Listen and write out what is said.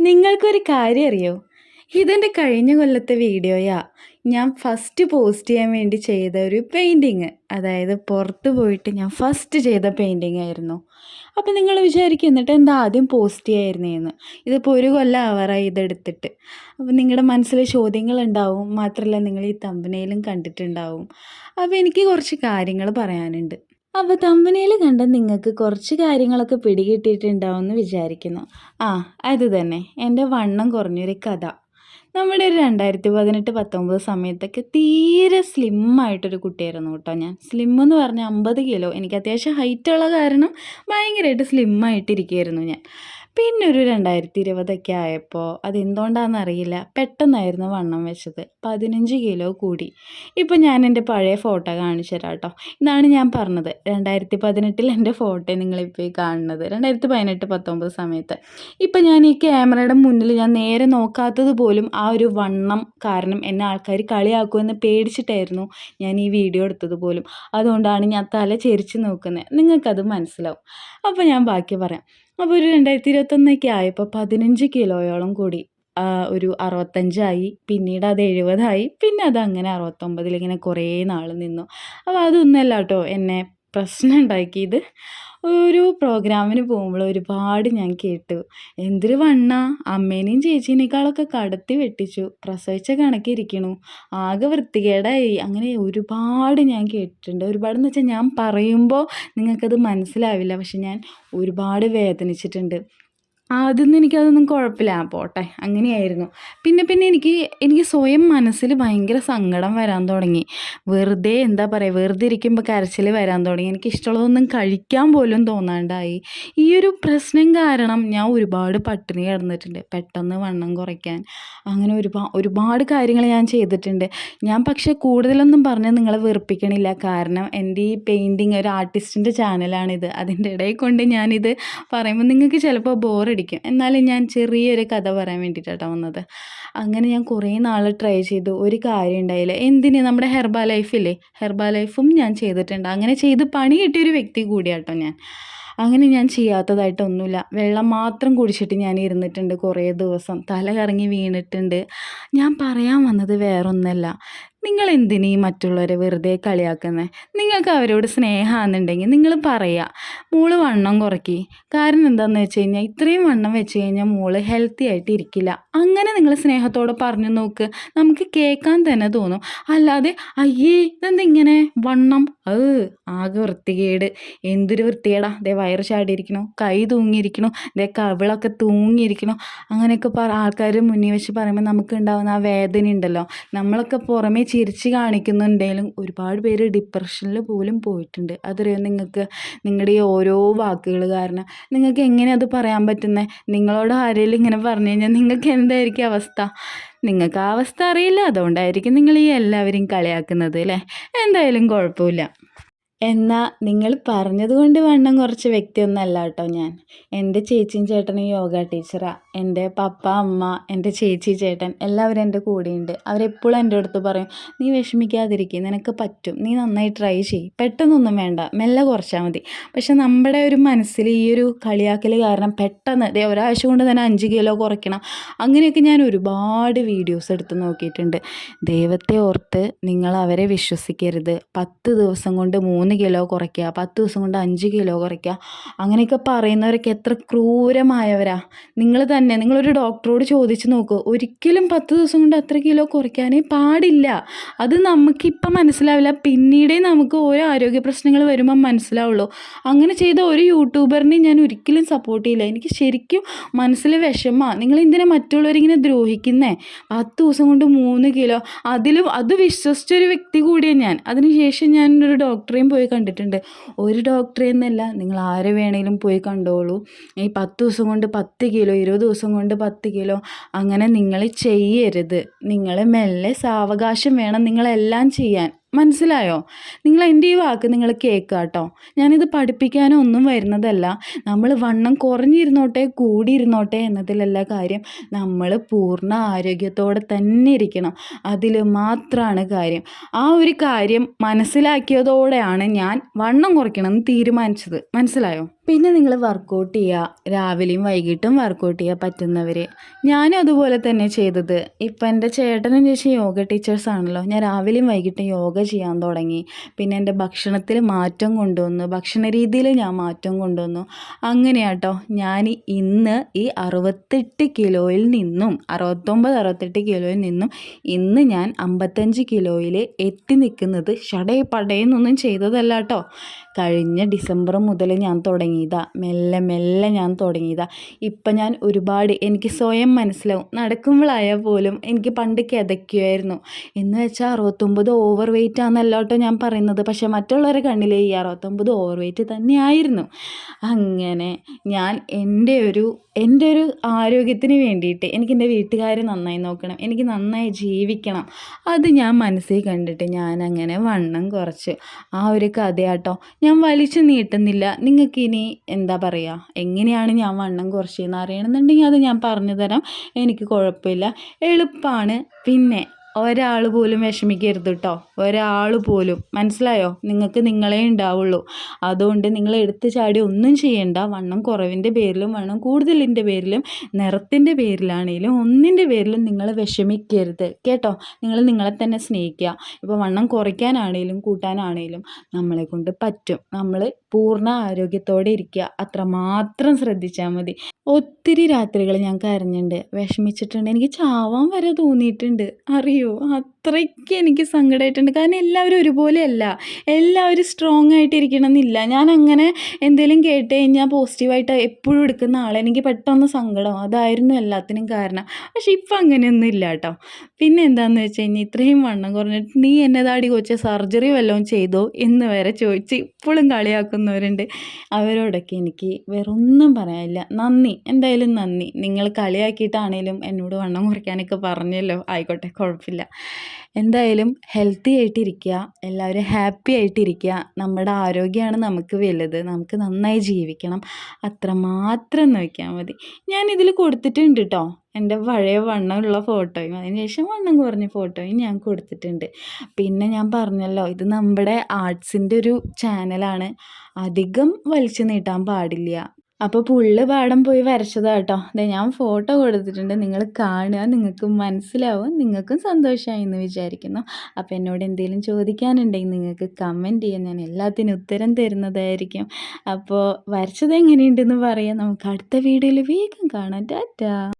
നിങ്ങൾക്കൊരു കാര്യം അറിയോ ഇതെന്റെ കഴിഞ്ഞ കൊല്ലത്തെ വീഡിയോയാ. ഞാൻ ഫസ്റ്റ് പോസ്റ്റ് ചെയ്യാൻ വേണ്ടി ചെയ്ത ഒരു പെയിന്റിങ്. അതായത് പുറത്ത് പോയിട്ട് ഞാൻ ഫസ്റ്റ് ചെയ്ത പെയിന്റിങ് ആയിരുന്നു. അപ്പോൾ നിങ്ങൾ വിചാരിക്കും എന്നിട്ട് എന്താ ആദ്യം പോസ്റ്റ് ചെയ്യായിരുന്നേന്ന്? ഇതിപ്പോൾ ഒരു കൊല്ലം ആവാറായി ഇതെടുത്തിട്ട്. അപ്പോൾ നിങ്ങളുടെ മനസ്സിൽ ചോദ്യങ്ങൾ ഉണ്ടാവും മാത്രമല്ല നിങ്ങൾ ഈ തമ്പനയിലും കണ്ടിട്ടുണ്ടാവും. അപ്പോൾ എനിക്ക് കുറച്ച് കാര്യങ്ങൾ പറയാനുണ്ട്. അപ്പോൾ തമ്പനയിൽ കണ്ട നിങ്ങൾക്ക് കുറച്ച് കാര്യങ്ങളൊക്കെ പിടികിട്ടിയിട്ടുണ്ടാവും എന്ന് വിചാരിക്കുന്നു. ആ അത് തന്നെ. എന്റെ വണ്ണം കുറഞ്ഞൊരു കഥ. നമ്മുടെ ഒരു രണ്ടായിരത്തി പതിനെട്ട് പത്തൊമ്പത് സമയത്തൊക്കെ തീരെ സ്ലിം ആയിട്ടൊരു കുട്ടിയായിരുന്നു കേട്ടോ ഞാൻ. സ്ലിം എന്ന് പറഞ്ഞാൽ അമ്പത് കിലോ എനിക്ക് അത്യാവശ്യം ഹൈറ്റ് ഉള്ള കാരണം ഭയങ്കരമായിട്ട് സ്ലിം ആയിട്ടിരിക്കുകയായിരുന്നു ഞാൻ. പിന്നെ ഒരു രണ്ടായിരത്തി ഇരുപതൊക്കെ ആയപ്പോൾ അതെന്തുകൊണ്ടാണെന്ന് അറിയില്ല പെട്ടെന്നായിരുന്നു വണ്ണം വെച്ചത്. പതിനഞ്ച് കിലോ കൂടി. ഇപ്പോൾ ഞാൻ എന്റെ പഴയ ഫോട്ടോ കാണിച്ചു തരാം കേട്ടോ ഇതാണ് ഞാൻ പറഞ്ഞത്. രണ്ടായിരത്തി പതിനെട്ടിൽ എന്റെ ഫോട്ടോ നിങ്ങളിപ്പോൾ ഈ കാണുന്നത്. രണ്ടായിരത്തി പതിനെട്ട് പത്തൊമ്പത് സമയത്ത്. ഇപ്പോൾ ഞാൻ ഈ ക്യാമറയുടെ മുന്നിൽ ഞാൻ നേരെ നോക്കാത്തത് പോലും ആ ഒരു വണ്ണം കാരണം എന്നെ ആൾക്കാർ കളിയാക്കുമെന്ന് പേടിച്ചിട്ടായിരുന്നു ഞാൻ ഈ വീഡിയോ എടുത്തത് പോലും. അതുകൊണ്ടാണ് ഞാൻ തല ചെരിച്ച് നോക്കുന്നത്. നിങ്ങൾക്കത് മനസ്സിലാവും. അപ്പോൾ ഞാൻ ബാക്കി പറയാം. അപ്പോൾ ഒരു രണ്ടായിരത്തി ഇരുപത്തൊന്നൊക്കെ ആയപ്പോൾ പതിനഞ്ച് കിലോയോളം കൂടി ഒരു അറുപത്തഞ്ചായി പിന്നീട് അത് എഴുപതായി പിന്നെ അത് അങ്ങനെ അറുപത്തൊമ്പതിൽ ഇങ്ങനെ കുറേ നാൾ നിന്നു. അപ്പോൾ അതൊന്നുമല്ല കേട്ടോ എന്നെ പ്രശ്നം ഉണ്ടാക്കിയത്. ഒരു പ്രോഗ്രാമിന് പോകുമ്പോൾ ഒരുപാട് ഞാൻ കേട്ടു. എന്തൊരു വണ്ണ അമ്മേനെയും ചേച്ചീനേക്കാളൊക്കെ കടത്തി വെട്ടിച്ചു. പ്രസവിച്ച കണക്കിരിക്കണു. ആകെ വൃത്തികേടായി. അങ്ങനെ ഒരുപാട് ഞാൻ കേട്ടിട്ടുണ്ട്. ഒരുപാടെന്ന് വെച്ചാൽ ഞാൻ പറയുമ്പോൾ നിങ്ങൾക്കത് മനസ്സിലാവില്ല. പക്ഷെ ഞാൻ ഒരുപാട് വേദനിച്ചിട്ടുണ്ട്. ആദ്യമൊന്നും എനിക്കതൊന്നും കുഴപ്പമില്ല പോട്ടെ അങ്ങനെയായിരുന്നു. പിന്നെ പിന്നെ എനിക്ക് എനിക്ക് സ്വയം മനസ്സിൽ ഭയങ്കര സങ്കടം വരാൻ തുടങ്ങി. വെറുതെ എന്താ പറയുക വെറുതെ ഇരിക്കുമ്പോൾ കരച്ചിൽ വരാൻ തുടങ്ങി. എനിക്ക് ഇഷ്ടമുള്ളതൊന്നും കഴിക്കാൻ പോലും തോന്നാണ്ടായി. ഈ ഒരു പ്രശ്നം കാരണം ഞാൻ ഒരുപാട് പട്ടിണി കിടന്നിട്ടുണ്ട്. പെട്ടെന്ന് വണ്ണം കുറയ്ക്കാൻ. അങ്ങനെ ഒരുപാട് ഒരുപാട് കാര്യങ്ങൾ ഞാൻ ചെയ്തിട്ടുണ്ട്. ഞാൻ പക്ഷേ കൂടുതലൊന്നും പറഞ്ഞ് നിങ്ങളെ വെറുപ്പിക്കണില്ല. കാരണം എന്റെ ഈ പെയിന്റിങ് ഒരു ആർട്ടിസ്റ്റിന്റെ ചാനലാണിത് അതിന്റെ ഇടയിൽ കൊണ്ട് ഞാനിത് പറയുമ്പോൾ നിങ്ങൾക്ക് ചിലപ്പോൾ ബോറടി പിടിക്കും എന്നാലും ഞാൻ ചെറിയൊരു കഥ പറയാൻ വേണ്ടിയിട്ടാണ് വന്നത്. അങ്ങനെ ഞാൻ കുറേ നാൾ ട്രൈ ചെയ്തു. ഒരു കാര്യം ഉണ്ടായില്ല. എന്തിന്? നമ്മുടെ ഹെർബാ ലൈഫില്ലേ ഹെർബാ ലൈഫും ഞാൻ ചെയ്തിട്ടുണ്ട്. അങ്ങനെ ചെയ്ത് പണി കിട്ടിയൊരു വ്യക്തി കൂടിയാട്ടോ ഞാൻ. അങ്ങനെ ഞാൻ ചെയ്യാത്തതായിട്ടൊന്നുമില്ല. വെള്ളം മാത്രം കുടിച്ചിട്ട് ഞാൻ ഇരുന്നിട്ടുണ്ട് കുറേ ദിവസം. തല കറങ്ങി വീണിട്ടുണ്ട്. ഞാൻ പറയാൻ വന്നത് വേറൊന്നല്ല. നിങ്ങൾ എന്തിനീ മറ്റുള്ളവരെ വെറുതെ കളിയാക്കുന്നത് നിങ്ങൾക്ക് അവരോട് സ്നേഹമാണെന്നുണ്ടെങ്കിൽ നിങ്ങൾ പറയുക മോൾ വണ്ണം കുറയ്ക്കി കാരണം എന്താണെന്ന് വെച്ച് കഴിഞ്ഞാൽ ഇത്രയും വണ്ണം വെച്ച് കഴിഞ്ഞാൽ മോൾ ഹെൽത്തി ആയിട്ട് ഇരിക്കില്ല. അങ്ങനെ നിങ്ങൾ സ്നേഹത്തോടെ പറഞ്ഞു നോക്ക്. നമുക്ക് കേൾക്കാൻ തന്നെ തോന്നും. അല്ലാതെ അയ്യേ ഇതെന്താ ഇങ്ങനെ വണ്ണം? ഏ ആകെ വൃത്തികേട്. എന്തൊരു വൃത്തികേടാ. ദേ വയറ് ചാടിയിരിക്കണോ കൈ തൂങ്ങിയിരിക്കണോ ദേ കവിളൊക്കെ തൂങ്ങിയിരിക്കണോ. അങ്ങനെയൊക്കെ പറ ആൾക്കാർ മുന്നിൽ വെച്ച് പറയുമ്പോൾ നമുക്ക് ഉണ്ടാകുന്ന ആ വേദന ഉണ്ടല്ലോ. നമ്മളൊക്കെ പുറമേ ചിരിച്ച് കാണിക്കുന്നുണ്ടെങ്കിലും ഒരുപാട് പേര് ഡിപ്രഷനിൽ പോലും പോയിട്ടുണ്ട്. അതറിയോ നിങ്ങൾക്ക്? നിങ്ങളുടെ ഈ ഓരോ വാക്കുകൾ കാരണം നിങ്ങൾക്ക് എങ്ങനെ അത് പറയാൻ പറ്റുന്നത് നിങ്ങളോട് ആരെങ്കിലും ഇങ്ങനെ പറഞ്ഞു കഴിഞ്ഞാൽ നിങ്ങൾക്ക് എന്തായിരിക്കും അവസ്ഥ? നിങ്ങൾക്ക് ആ അവസ്ഥ അറിയില്ല. അതുകൊണ്ടായിരിക്കും നിങ്ങൾ ഈ എല്ലാവരെയും കളിയാക്കുന്നത് അല്ലേ? എന്തായാലും കുഴപ്പമില്ല. എന്നാൽ നിങ്ങൾ പറഞ്ഞതുകൊണ്ട് വണ്ണം കുറച്ച് വ്യക്തിയൊന്നല്ല കേട്ടോ ഞാൻ. എന്റെ ചേച്ചിയും ചേട്ടനും യോഗ ടീച്ചറാണ് എന്റെ പപ്പ അമ്മ എന്റെ ചേച്ചി ചേട്ടൻ എല്ലാവരും എന്റെ കൂടെയുണ്ട്. അവരെപ്പോഴും എന്റെ അടുത്ത് പറയും നീ വിഷമിക്കാതിരിക്കും നിനക്ക് പറ്റും. നീ നന്നായി ട്രൈ ചെയ് പെട്ടെന്നൊന്നും വേണ്ട. മെല്ലെ കുറച്ചാൽ മതി. പക്ഷെ നമ്മുടെ ഒരു മനസ്സിൽ ഈ ഒരു കളിയാക്കൽ കാരണം പെട്ടെന്ന് ദേ ഒരാഴ്ച കൊണ്ട് തന്നെ അഞ്ച് കിലോ കുറയ്ക്കണം. അങ്ങനെയൊക്കെ ഞാൻ ഒരുപാട് വീഡിയോസ് എടുത്ത് നോക്കിയിട്ടുണ്ട്. ദൈവത്തെ ഓർത്ത് നിങ്ങൾ അവരെ വിശ്വസിക്കരുത്. പത്ത് ദിവസം കൊണ്ട് മൂന്ന് മൂന്ന് കിലോ കുറയ്ക്കുക പത്ത് ദിവസം കൊണ്ട് അഞ്ച് കിലോ കുറയ്ക്കുക. അങ്ങനെയൊക്കെ പറയുന്നവരൊക്കെ എത്ര ക്രൂരമായവരാ. നിങ്ങൾ തന്നെ നിങ്ങളൊരു ഡോക്ടറോട് ചോദിച്ച് നോക്കൂ. ഒരിക്കലും പത്ത് ദിവസം കൊണ്ട് അത്ര കിലോ കുറയ്ക്കാനേ പാടില്ല. അത് നമുക്കിപ്പം മനസ്സിലാവില്ല. പിന്നീടേ നമുക്ക് ഓരോ ആരോഗ്യ പ്രശ്നങ്ങൾ വരുമ്പം മനസ്സിലാവുള്ളൂ. അങ്ങനെ ചെയ്ത ഒരു യൂട്യൂബറിനെ ഞാൻ ഒരിക്കലും സപ്പോർട്ട് ചെയ്യില്ല. എനിക്ക് ശരിക്കും മനസ്സിൽ വിഷമമാണ് നിങ്ങൾ എന്തിനാ മറ്റുള്ളവരിങ്ങനെ ദ്രോഹിക്കുന്നേ? പത്ത് ദിവസം കൊണ്ട് മൂന്ന് കിലോ. അതിലും അത് വിശ്വസിച്ചൊരു വ്യക്തി കൂടിയാണ് ഞാൻ. അതിനുശേഷം ഞാൻ ഒരു ഡോക്ടറെയും പോയി പോയി കണ്ടിട്ടുണ്ട്. ഒരു ഡോക്ടറെ എന്നല്ല നിങ്ങൾ ആരെ വേണേലും പോയി കണ്ടോളൂ. ഈ പത്ത് ദിവസം കൊണ്ട് പത്ത് കിലോ ഇരുപത് ദിവസം കൊണ്ട് പത്ത് കിലോ അങ്ങനെ നിങ്ങൾ ചെയ്യരുത്. നിങ്ങൾ മെല്ലെ സാവകാശം വേണം നിങ്ങളെല്ലാം ചെയ്യാൻ. മനസ്സിലായോ? നിങ്ങൾ എന്റെ ഈ വാക്ക് നിങ്ങൾ കേൾക്കുക കേട്ടോ ഞാനിത് പഠിപ്പിക്കാനോ ഒന്നും വരുന്നതല്ല. നമ്മൾ വണ്ണം കുറഞ്ഞിരുന്നോട്ടെ കൂടിയിരുന്നോട്ടെ എന്നതിലല്ല കാര്യം. നമ്മൾ പൂർണ ആരോഗ്യത്തോടെ തന്നെ ഇരിക്കണം. അതിൽ മാത്രമാണ് കാര്യം. ആ ഒരു കാര്യം മനസ്സിലാക്കിയതോടെയാണ് ഞാൻ വണ്ണം കുറയ്ക്കണമെന്ന് തീരുമാനിച്ചത്. മനസ്സിലായോ? പിന്നെ നിങ്ങൾ വർക്കൗട്ട് ചെയ്യുക രാവിലെയും വൈകിട്ടും വർക്കൗട്ട് ചെയ്യുക പറ്റുന്നവർ ഞാനും അതുപോലെ തന്നെ ചെയ്തത്. ഇപ്പം എന്റെ ചേട്ടനും ചേച്ചി യോഗ ടീച്ചേഴ്സ് ആണല്ലോ. ഞാൻ രാവിലെയും വൈകിട്ടും യോഗ ചെയ്യാൻ തുടങ്ങി. പിന്നെ എന്റെ ഭക്ഷണത്തിൽ മാറ്റം കൊണ്ടുവന്നു. ഭക്ഷണ രീതിയിൽ ഞാൻ മാറ്റം കൊണ്ടുവന്നു. അങ്ങനെയാട്ടോ. ഞാൻ ഇന്ന് ഈ അറുപത്തെട്ട് കിലോയിൽ നിന്നും അറുപത്തൊമ്പത് അറുപത്തെട്ട് കിലോയിൽ നിന്നും ഇന്ന് ഞാൻ അമ്പത്തഞ്ച് കിലോയിൽ എത്തി നിൽക്കുന്നത്. ഷടേ പടയെന്നൊന്നും ചെയ്തതല്ല കേട്ടോ കഴിഞ്ഞ ഡിസംബർ മുതൽ ഞാൻ തുടങ്ങിയതാ. മെല്ലെ മെല്ലെ ഞാൻ തുടങ്ങിയതാ. ഇപ്പം ഞാൻ ഒരുപാട് എനിക്ക് സ്വയം മനസ്സിലാവും. നടക്കുമ്പോഴായാൽ പോലും എനിക്ക് പണ്ട് കിതയ്ക്കുമായിരുന്നു എന്ന് വെച്ചാൽ അറുപത്തൊമ്പത് ഓവർ വെയിറ്റ് ആണെന്നല്ല കേട്ടോ ഞാൻ പറയുന്നത്. പക്ഷേ മറ്റുള്ളവരെ കണ്ണിലെ ഈ അറുപത്തൊമ്പത് ഓവർ വെയിറ്റ് തന്നെയായിരുന്നു. അങ്ങനെ ഞാൻ എന്റെ ഒരു എന്റെ ഒരു ആരോഗ്യത്തിന് വേണ്ടിയിട്ട് എനിക്ക് എന്റെ വീട്ടുകാരെ നന്നായി നോക്കണം എനിക്ക് നന്നായി ജീവിക്കണം. അത് ഞാൻ മനസ്സിൽ കണ്ടിട്ട് ഞാൻ അങ്ങനെ വണ്ണം കുറച്ച്. ആ ഒരു കഥയാട്ടോ. ഞാൻ വലിച്ചു നീട്ടുന്നില്ല. നിങ്ങൾക്ക് ഇനി എന്താ പറയുക എങ്ങനെയാണ് ഞാൻ വണ്ണം കുറച്ചതെന്ന് അറിയണമെന്നുണ്ടെങ്കിൽ അത് ഞാൻ പറഞ്ഞു തരാം. എനിക്ക് കുഴപ്പമില്ല. എളുപ്പമാണ് പിന്നെ ഒരാൾ പോലും വിഷമിക്കരുത് കേട്ടോ ഒരാൾ പോലും. മനസ്സിലായോ? നിങ്ങൾക്ക് നിങ്ങളെ ഉണ്ടാവുള്ളൂ. അതുകൊണ്ട് നിങ്ങൾ എടുത്തു ചാടി ഒന്നും ചെയ്യേണ്ട. വണ്ണം കുറവിന്റെ പേരിലും വണ്ണം കൂടുതലിന്റെ പേരിലും നിറത്തിന്റെ പേരിലാണെങ്കിലും ഒന്നിന്റെ പേരിലും നിങ്ങൾ വിഷമിക്കരുത്. കേട്ടോ? നിങ്ങൾ നിങ്ങളെ തന്നെ സ്നേഹിക്കുക. ഇപ്പോൾ വണ്ണം കുറയ്ക്കാനാണെങ്കിലും കൂട്ടാനാണെങ്കിലും നമ്മളെ കൊണ്ട് പറ്റും. നമ്മൾ പൂർണ ആരോഗ്യത്തോടെ ഇരിക്കുക. അത്രമാത്രം ശ്രദ്ധിച്ചാൽ മതി. ഒത്തിരി രാത്രികൾ ഞാൻ കരഞ്ഞിട്ടുണ്ട് വിഷമിച്ചിട്ടുണ്ട്. എനിക്ക് ചാവാൻ വരെ തോന്നിയിട്ടുണ്ട്. അറിയോ? അത്രയ്ക്ക് എനിക്ക് സങ്കടമായിട്ടുണ്ട് കാരണം എല്ലാവരും ഒരുപോലെയല്ല. എല്ലാവരും സ്ട്രോങ് ആയിട്ടിരിക്കണം എന്നില്ല ഞാൻ അങ്ങനെ എന്തെങ്കിലും കേട്ട് കഴിഞ്ഞാൽ പോസിറ്റീവായിട്ട് എപ്പോഴും എടുക്കുന്ന ആളെ. എനിക്ക് പെട്ടെന്ന് സങ്കടം. അതായിരുന്നു എല്ലാത്തിനും കാരണം. പക്ഷെ ഇപ്പം അങ്ങനെയൊന്നും ഇല്ല കേട്ടോ. പിന്നെ എന്താണെന്ന് വെച്ച് കഴിഞ്ഞാൽ ഇത്രയും വണ്ണം കുറഞ്ഞിട്ട് നീ എന്നതാടി കൊച്ച സർജറി വല്ലതും ചെയ്തോ എന്ന് വരെ ചോദിച്ച് ഇപ്പോഴും കളിയാക്കുന്നവരുണ്ട് അവരോടൊക്കെ എനിക്ക് വേറൊന്നും പറയാനില്ല. നന്ദി. എന്തായാലും നന്ദി. നിങ്ങൾ കളിയാക്കിയിട്ടാണേലും എന്നോട് വണ്ണം കുറയ്ക്കാനൊക്കെ പറഞ്ഞല്ലോ. ആയിക്കോട്ടെ കുഴപ്പമില്ല. എന്തായാലും ഹെൽത്തി ആയിട്ടിരിക്കുക എല്ലാവരും ഹാപ്പി ആയിട്ടിരിക്കുക. നമ്മുടെ ആരോഗ്യമാണ് നമുക്ക് വലുത്. നമുക്ക് നന്നായി ജീവിക്കണം. അത്രമാത്രം നോക്കിയാൽ മതി. ഞാനിതിൽ കൊടുത്തിട്ടുണ്ട് കേട്ടോ എന്റെ പഴയ വണ്ണമുള്ള ഫോട്ടോയും അതിനുശേഷം വണ്ണം കുറഞ്ഞ ഫോട്ടോയും ഞാൻ കൊടുത്തിട്ടുണ്ട്. പിന്നെ ഞാൻ പറഞ്ഞല്ലോ ഇത് നമ്മുടെ ആർട്സിന്റെ ഒരു ചാനലാണ് അധികം വലിച്ചു നീട്ടാൻ പാടില്ല. അപ്പോൾ പുള്ള് പാടം പോയി വരച്ചതാണ് കേട്ടോ അതെ ഞാൻ ഫോട്ടോ കൊടുത്തിട്ടുണ്ട്. നിങ്ങൾ കാണുക നിങ്ങൾക്ക് മനസ്സിലാവും നിങ്ങൾക്കും സന്തോഷമായി എന്ന് വിചാരിക്കുന്നു. അപ്പോൾ എന്നോട് എന്തെങ്കിലും ചോദിക്കാനുണ്ടെങ്കിൽ നിങ്ങൾക്ക് കമന്റ് ചെയ്യാൻ ഞാൻ എല്ലാത്തിനും ഉത്തരം തരുന്നതായിരിക്കും. അപ്പോൾ വരച്ചത് എങ്ങനെയുണ്ടെന്ന് പറയാം. നമുക്ക് അടുത്ത വീഡിയോയിൽ വേഗം കാണാം. ടാറ്റാ.